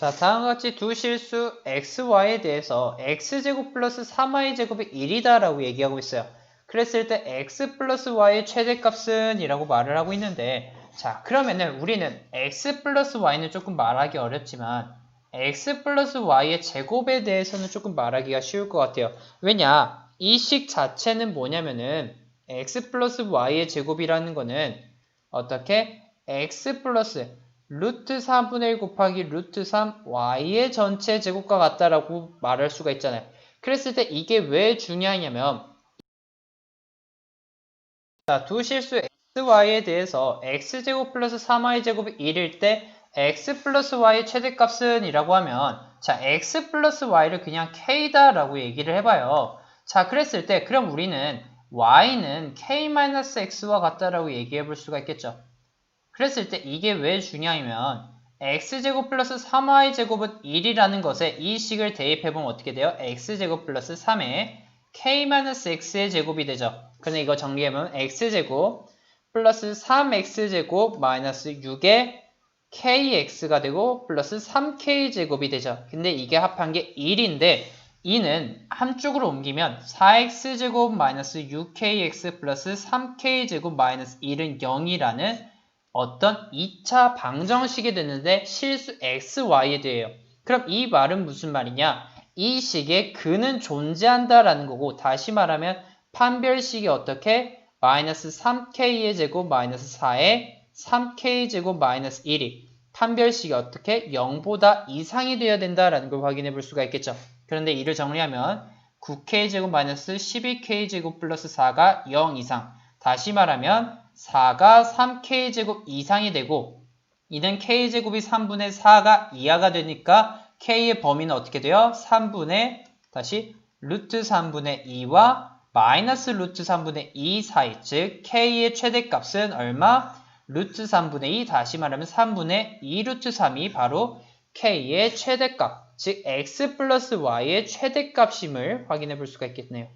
자, 다음과 같이 두 실수 xy에 대해서 x제곱 플러스 3y제곱이 1이다 라고 얘기하고 있어요. 그랬을 때 x 플러스 y의 최대값은 이라고 말을 하고 있는데 자, 그러면은 우리는 x 플러스 y는 조금 말하기 어렵지만 x 플러스 y의 제곱에 대해서는 조금 말하기가 쉬울 것 같아요. 왜냐? 이 식 자체는 뭐냐면은 x 플러스 y의 제곱이라는 거는 어떻게 x 플러스 루트 3분의 1 곱하기 루트 3 y의 전체 제곱과 같다라고 말할 수가 있잖아요. 그랬을 때 이게 왜 중요하냐면 자, 두 실수 xy에 대해서 x제곱 플러스 3y제곱이 1일 때 x 플러스 y의 최대값은 이라고 하면 자 x 플러스 y를 그냥 k다 라고 얘기를 해봐요. 자 그랬을 때 그럼 우리는 y는 k-x와 같다라고 얘기해 볼 수가 있겠죠. 그랬을 때 이게 왜 중요하냐면 x제곱 플러스 3y제곱은 1이라는 것에 이 식을 대입해보면 어떻게 돼요? x제곱 플러스 3에 k-x의 제곱이 되죠. 근데 이거 정리해보면 x제곱 플러스 3x제곱 마이너스 6의 kx가 되고 플러스 3k제곱이 되죠. 근데 이게 합한 게 1인데 2는 한쪽으로 옮기면 4x제곱 마이너스 6kx 플러스 3k제곱 마이너스 1은 0이라는 어떤 2차 방정식이 되는데 실수 xy에 대해요. 그럼 이 말은 무슨 말이냐? 이 식에 근은 존재한다라는 거고 다시 말하면 판별식이 어떻게 마이너스 3k의 제곱 마이너스 4의 3k 제곱 마이너스 1이 판별식이 어떻게 0보다 이상이 되어야 된다라는 걸 확인해 볼 수가 있겠죠. 그런데 이를 정리하면 9k 제곱 마이너스 12k 제곱 플러스 4가 0 이상 다시 말하면 4가 3k 제곱 이상이 되고 이는 k 제곱이 3분의 4가 이하가 되니까 k의 범위는 어떻게 돼요? 3분의 다시 루트 3분의 2와 마이너스 루트 3분의 2 사이 즉 k의 최대값은 얼마? 루트 3분의 2 다시 말하면 3분의 2 루트 3이 바로 k의 최대값 즉 x 플러스 y의 최대값임을 확인해 볼 수가 있겠네요.